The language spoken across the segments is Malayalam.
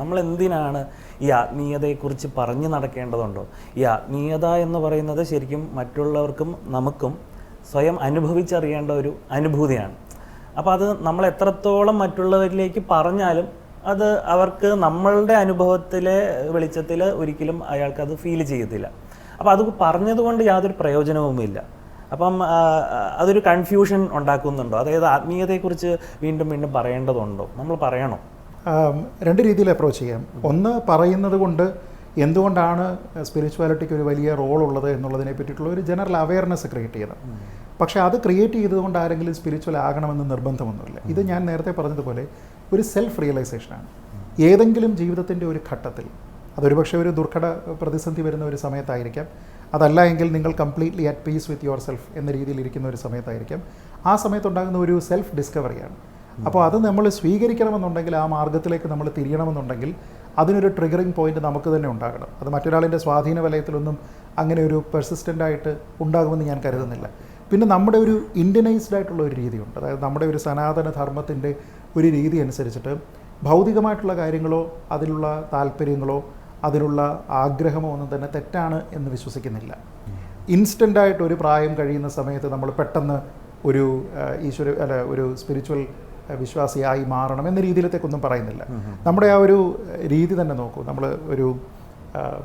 നമ്മൾ എന്തിനാണ് ഈ ആത്മീയതയെക്കുറിച്ച് പറഞ്ഞു നടക്കേണ്ടതുണ്ടോ? ഈ ആത്മീയത എന്ന് പറയുന്നത് ശരിക്കും മറ്റുള്ളവർക്കും നമുക്കും സ്വയം അനുഭവിച്ചറിയേണ്ട ഒരു അനുഭൂതിയാണ്. അപ്പോൾ അത് നമ്മൾ എത്രത്തോളം മറ്റുള്ളവരിലേക്ക് പറഞ്ഞാലും അത് അവർക്ക് നമ്മളുടെ അനുഭവത്തിലെ വെളിച്ചത്തിൽ ഒരിക്കലും അയാൾക്ക് അത് ഫീൽ ചെയ്യത്തില്ല. അപ്പോൾ അത് പറഞ്ഞതുകൊണ്ട് യാതൊരു പ്രയോജനവുമില്ല. അപ്പം അതൊരു കൺഫ്യൂഷൻ ഉണ്ടാക്കുന്നുണ്ടോ? അതായത് ആത്മീയതയെക്കുറിച്ച് വീണ്ടും വീണ്ടും പറയേണ്ടതുണ്ടോ? നമ്മൾ പറയണോ? രണ്ട് രീതിയിൽ അപ്രോച്ച് ചെയ്യാം. ഒന്ന് പറയുന്നത് കൊണ്ട് എന്തുകൊണ്ടാണ് സ്പിരിച്വാലിറ്റിക്ക് ഒരു വലിയ റോൾ ഉള്ളത് എന്നുള്ളതിനെ പറ്റിയിട്ടുള്ള ഒരു ജനറൽ അവയർനെസ് ക്രിയേറ്റ് ചെയ്യണം. പക്ഷേ അത് ക്രിയേറ്റ് ചെയ്തുകൊണ്ട് ആരെങ്കിലും സ്പിരിച്വൽ ആകണമെന്ന് നിർബന്ധമൊന്നുമില്ല. ഇത് ഞാൻ നേരത്തെ പറഞ്ഞതുപോലെ ഒരു സെൽഫ് റിയലൈസേഷനാണ് ഏതെങ്കിലും ജീവിതത്തിന്റെ ഒരു ഘട്ടത്തിൽ അതൊരു പക്ഷേ ഒരു ദുർഘട പ്രതിസന്ധി വരുന്ന ഒരു സമയത്തായിരിക്കാം. അതല്ല എങ്കിൽ നിങ്ങൾ completely at peace with yourself എന്ന രീതിയിൽ ഇരിക്കുന്ന ഒരു സമയത്തായിരിക്കാം. ആ സമയത്തുണ്ടാകുന്ന ഒരു സെൽഫ് ഡിസ്കവറിയാണ് അപ്പോൾ അത് നമ്മൾ സ്വീകരിക്കണമെന്നുണ്ടെങ്കിൽ ആ മാർഗത്തിലേക്ക് നമ്മൾ തിരിയണമെന്നുണ്ടെങ്കിൽ അതിനൊരു ട്രിഗറിങ് പോയിന്റ് നമുക്ക് തന്നെ ഉണ്ടാകണം. അത് മറ്റൊരാളിന്റെ സ്വാധീന വലയത്തിലൊന്നും അങ്ങനെ ഒരു പെർസിസ്റ്റന്റ് ആയിട്ട് ഉണ്ടാകുമെന്ന് ഞാൻ കരുതുന്നില്ല. പിന്നെ നമ്മുടെ ഒരു ഇന്ത്യനൈസ്ഡ് ആയിട്ടുള്ള ഒരു രീതിയുണ്ട്. അതായത് നമ്മുടെ ഒരു സനാതന ധർമ്മത്തിന്റെ ഒരു രീതി അനുസരിച്ചിട്ട് ഭൗതികമായിട്ടുള്ള കാര്യങ്ങളോ അതിലുള്ള താല്പര്യങ്ങളോ അതിനുള്ള ആഗ്രഹമോ ഒന്നും തന്നെ തെറ്റാണ് എന്ന് വിശ്വസിക്കുന്നില്ല. ഇൻസ്റ്റന്റായിട്ട് ഒരു പ്രായം കഴിയുന്ന സമയത്ത് നമ്മൾ പെട്ടെന്ന് ഒരു ഈശ്വര അല്ല ഒരു സ്പിരിച്വൽ വിശ്വാസിയായി മാറണം എന്ന രീതിയിലത്തേക്കൊന്നും പറയുന്നില്ല. നമ്മുടെ ആ ഒരു രീതി തന്നെ നോക്കൂ. നമ്മൾ ഒരു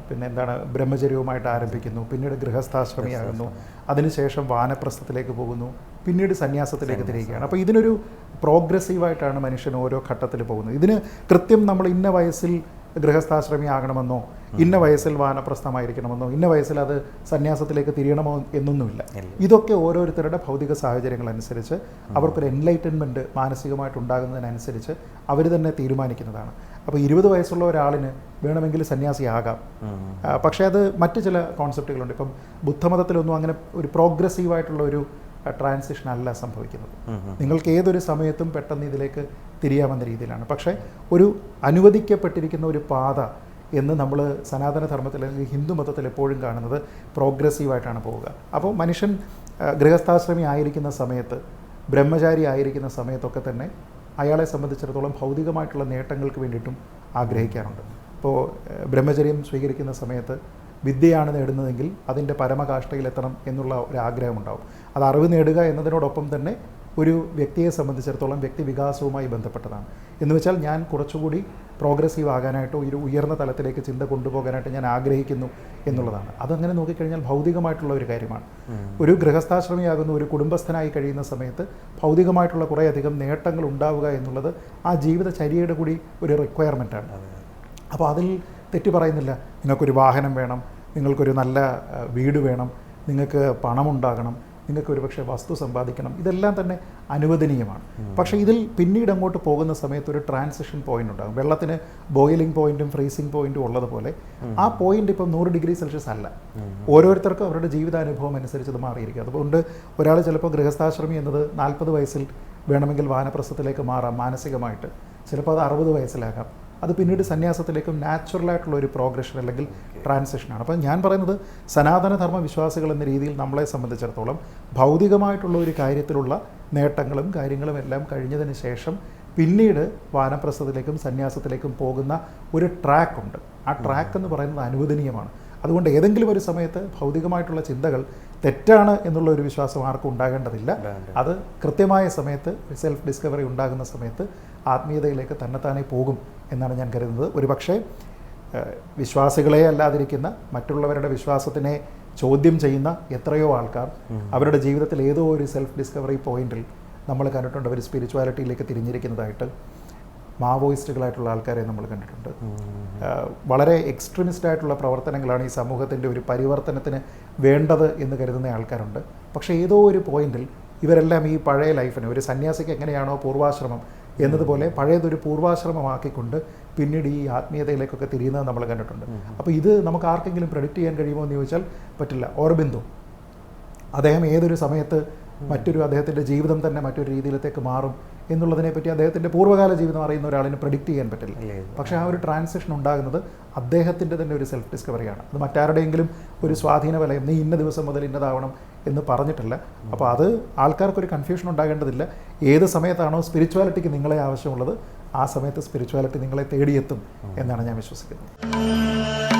പിന്നെ എന്താണ് ബ്രഹ്മചര്യവുമായിട്ട് ആരംഭിക്കുന്നു. പിന്നീട് ഗൃഹസ്ഥാശ്രമിയാകുന്നു. അതിനുശേഷം വാനപ്രസ്ഥത്തിലേക്ക് പോകുന്നു. പിന്നീട് സന്യാസത്തിലേക്ക് തിരികുകയാണ് അപ്പോൾ ഇതിനൊരു പ്രോഗ്രസീവായിട്ടാണ് മനുഷ്യൻ ഓരോ ഘട്ടത്തിൽ പോകുന്നത്. ഇതിന് കൃത്യം നമ്മൾ ഇന്ന വയസ്സിൽ ഗൃഹസ്ഥാശ്രമി ആകണമെന്നോ ഇന്ന വയസ്സിൽ വാനപ്രസ്ഥമായിരിക്കണമെന്നോ ഇന്ന വയസ്സിൽ അത് സന്യാസത്തിലേക്ക് തിരിയണമോ എന്നൊന്നുമില്ല. ഇതൊക്കെ ഓരോരുത്തരുടെ ഭൗതിക സാഹചര്യങ്ങൾ അനുസരിച്ച് അവർക്കൊരു എൻലൈറ്റൻമെന്റ് മാനസികമായിട്ട് ഉണ്ടാകുന്നതിനനുസരിച്ച് അവർ തന്നെ തീരുമാനിക്കുന്നതാണ്. അപ്പോൾ ഇരുപത് വയസ്സുള്ള ഒരാളിന് വേണമെങ്കിൽ സന്യാസിയാകാം. ആകാം പക്ഷേ അത് മറ്റ് ചില കോൺസെപ്റ്റുകളുണ്ട് ഇപ്പം ബുദ്ധമതത്തിലൊന്നും അങ്ങനെ ഒരു പ്രോഗ്രസീവായിട്ടുള്ള ഒരു ട്രാൻസിഷൻ അല്ല സംഭവിക്കുന്നത്. നിങ്ങൾക്ക് ഏതൊരു സമയത്തും പെട്ടെന്ന് ഇതിലേക്ക് തിരിയാമെന്ന രീതിയിലാണ്. പക്ഷേ ഒരു അനുവദിക്കപ്പെട്ടിരിക്കുന്ന ഒരു പാത എന്ന് നമ്മൾ സനാതന ധർമ്മത്തിൽ അല്ലെങ്കിൽ ഹിന്ദു മതത്തിൽ എപ്പോഴും കാണുന്നത് പ്രോഗ്രസീവായിട്ടാണ് പോവുക. അപ്പോൾ മനുഷ്യൻ ഗൃഹസ്ഥാശ്രമി ആയിരിക്കുന്ന സമയത്ത് ബ്രഹ്മചാരി ആയിരിക്കുന്ന സമയത്തൊക്കെ തന്നെ അയാളെ സംബന്ധിച്ചിടത്തോളം ഭൗതികമായിട്ടുള്ള നേട്ടങ്ങൾക്ക് വേണ്ടിയിട്ടും ആഗ്രഹിക്കാറുണ്ട്. ഇപ്പോൾ ബ്രഹ്മചര്യം സ്വീകരിക്കുന്ന സമയത്ത് വിദ്യയാണ് നേടുന്നതെങ്കിൽ അതിന്റെ പരമകാഷ്ഠയിലെത്തണം എന്നുള്ള ഒരു ആഗ്രഹമുണ്ടാവും അത് അറിവ് നേടുക എന്നതിനോടൊപ്പം തന്നെ ഒരു വ്യക്തിയെ സംബന്ധിച്ചിടത്തോളം വ്യക്തി വികാസവുമായി ബന്ധപ്പെട്ടതാണ്. എന്ന് വെച്ചാൽ ഞാൻ കുറച്ചുകൂടി പ്രോഗ്രസീവ് ആകാനായിട്ടോ ഒരു ഉയർന്ന തലത്തിലേക്ക് ചിന്ത കൊണ്ടുപോകാനായിട്ട് ഞാൻ ആഗ്രഹിക്കുന്നു എന്നുള്ളതാണ്. അതങ്ങനെ നോക്കിക്കഴിഞ്ഞാൽ ഭൗതികമായിട്ടുള്ള ഒരു കാര്യമാണ്. ഒരു ഗൃഹസ്ഥാശ്രമിയാകുന്ന ഒരു കുടുംബസ്ഥനായി കഴിയുന്ന സമയത്ത് ഭൗതികമായിട്ടുള്ള കുറേയധികം നേട്ടങ്ങൾ ഉണ്ടാവുക എന്നുള്ളത് ആ ജീവിതചര്യയുടെ കൂടി ഒരു റിക്വയർമെന്റാണ് അപ്പോൾ അതിൽ തെറ്റ് പറയുന്നില്ല. നിങ്ങൾക്കൊരു വാഹനം വേണം നിങ്ങൾക്കൊരു നല്ല വീട് വേണം നിങ്ങൾക്ക് പണമുണ്ടാകണം നിങ്ങൾക്ക് ഒരു പക്ഷേ വസ്തു സമ്പാദിക്കണം ഇതെല്ലാം തന്നെ അനുവദനീയമാണ്. പക്ഷേ ഇതിൽ പിന്നീട് അങ്ങോട്ട് പോകുന്ന സമയത്ത് ഒരു ട്രാൻസിഷൻ പോയിന്റ് ഉണ്ടാകും. വെള്ളത്തിന് ബോയിലിംഗ് പോയിന്റും ഫ്രീസിംഗ് പോയിന്റും ഉള്ളതുപോലെ ആ പോയിന്റ് ഇപ്പം നൂറ് ഡിഗ്രി സെൽഷ്യസ് അല്ല. ഓരോരുത്തർക്കും അവരുടെ ജീവിതാനുഭവം അനുസരിച്ച് ഇത് മാറിയിരിക്കും. അതുകൊണ്ട് ഒരാൾ ചിലപ്പോൾ ഗൃഹസ്ഥാശ്രമി എന്നത് നാൽപ്പത് വയസ്സിൽ വേണമെങ്കിൽ വാനപ്രസ്ഥത്തിലേക്ക് മാറാം മാനസികമായിട്ട്. ചിലപ്പോൾ അത് അറുപത് വയസ്സിലാകാം. അത് പിന്നീട് സന്യാസത്തിലേക്കും നാച്ചുറലായിട്ടുള്ള ഒരു പ്രോഗ്രഷൻ അല്ലെങ്കിൽ ട്രാൻസിഷനാണ് അപ്പോൾ ഞാൻ പറയുന്നത് സനാതനധർമ്മ വിശ്വാസികൾ എന്ന രീതിയിൽ നമ്മളെ സംബന്ധിച്ചിടത്തോളം ഭൗതികമായിട്ടുള്ള ഒരു കാര്യത്തിലുള്ള നേട്ടങ്ങളും കാര്യങ്ങളും എല്ലാം കഴിഞ്ഞതിന് ശേഷം പിന്നീട് വാനപ്രസ്ഥത്തിലേക്കും സന്യാസത്തിലേക്കും പോകുന്ന ഒരു ട്രാക്കുണ്ട് ആ ട്രാക്ക് എന്ന് പറയുന്നത് അനുവദനീയമാണ്. അതുകൊണ്ട് ഏതെങ്കിലും ഒരു സമയത്ത് ഭൗതികമായിട്ടുള്ള ചിന്തകൾ തെറ്റാണ് എന്നുള്ള ഒരു വിശ്വാസം ആർക്കും ഉണ്ടാകേണ്ടതില്ല. അത് കൃത്യമായ സമയത്ത് സെൽഫ് ഡിസ്കവറി ഉണ്ടാകുന്ന സമയത്ത് ആത്മീയതയിലേക്ക് തന്നെത്താനെ പോകും എന്നാണ് ഞാൻ കരുതുന്നത്. ഒരുപക്ഷേ വിശ്വാസികളെ അല്ലാതിരിക്കുന്ന മറ്റുള്ളവരുടെ വിശ്വാസത്തിനെ ചോദ്യം ചെയ്യുന്ന എത്രയോ ആൾക്കാർ അവരുടെ ജീവിതത്തിൽ ഏതോ ഒരു സെൽഫ് ഡിസ്കവറി പോയിന്റിൽ നമ്മൾ കണ്ടിട്ടുണ്ട്. അവർ സ്പിരിച്വാലിറ്റിയിലേക്ക് തിരിഞ്ഞിരിക്കുന്നതായിട്ട് മാവോയിസ്റ്റുകളായിട്ടുള്ള ആൾക്കാരെ നമ്മൾ കണ്ടിട്ടുണ്ട്. വളരെ എക്സ്ട്രീമിസ്റ്റ് ആയിട്ടുള്ള പ്രവർത്തനങ്ങളാണ് ഈ സമൂഹത്തിന്റെ ഒരു പരിവർത്തനത്തിന് വേണ്ടത് എന്ന് കരുതുന്ന ആൾക്കാരുണ്ട്. പക്ഷേ ഏതോ ഒരു പോയിന്റിൽ ഇവരെല്ലാം ഈ പഴയ ലൈഫിന് ഒരു സന്യാസിക്ക് എങ്ങനെയാണോ പൂർവാശ്രമം എന്നതുപോലെ പഴയതൊരു പൂർവാശ്രമമാക്കിക്കൊണ്ട് പിന്നീട് ഈ ആത്മീയതയിലേക്കൊക്കെ തിരിയുന്നത് നമ്മൾ കണ്ടിട്ടുണ്ട്. അപ്പോൾ ഇത് നമുക്ക് ആർക്കെങ്കിലും പ്രെഡിക്റ്റ് ചെയ്യാൻ കഴിയുമോ എന്ന് ചോദിച്ചാൽ പറ്റില്ല. ഓർബിന്ദു അദ്ദേഹം ഏതൊരു സമയത്ത് മറ്റൊരു അദ്ദേഹത്തിന്റെ ജീവിതം തന്നെ മറ്റൊരു രീതിയിലത്തേക്ക് മാറും എന്നുള്ളതിനെ പറ്റി അദ്ദേഹത്തിന്റെ പൂർവകാല ജീവിതം അറിയുന്ന ഒരാളിനെ പ്രെഡിക്റ്റ് ചെയ്യാൻ പറ്റില്ല. പക്ഷേ ആ ഒരു ട്രാൻസാക്ഷൻ ഉണ്ടാകുന്നത് അദ്ദേഹത്തിന്റെ തന്നെ ഒരു സെൽഫ് ഡിസ്കവറിയാണ് അത് മറ്റാരുടെയെങ്കിലും ഒരു സ്വാധീന വലയം നീ ഇന്ന ദിവസം മുതൽ ഇന്നതാവണം എന്ന് പറഞ്ഞിട്ടില്ല. അപ്പോൾ അത് ആൾക്കാർക്കൊരു കൺഫ്യൂഷൻ ഉണ്ടാകേണ്ടതില്ല. ഏത് സമയത്താണോ സ്പിരിച്വാലിറ്റിക്ക് നിങ്ങളെ ആവശ്യമുള്ളത് ആ സമയത്ത് സ്പിരിച്വാലിറ്റി നിങ്ങളെ തേടിയെത്തും എന്നാണ് ഞാൻ വിശ്വസിക്കുന്നത്.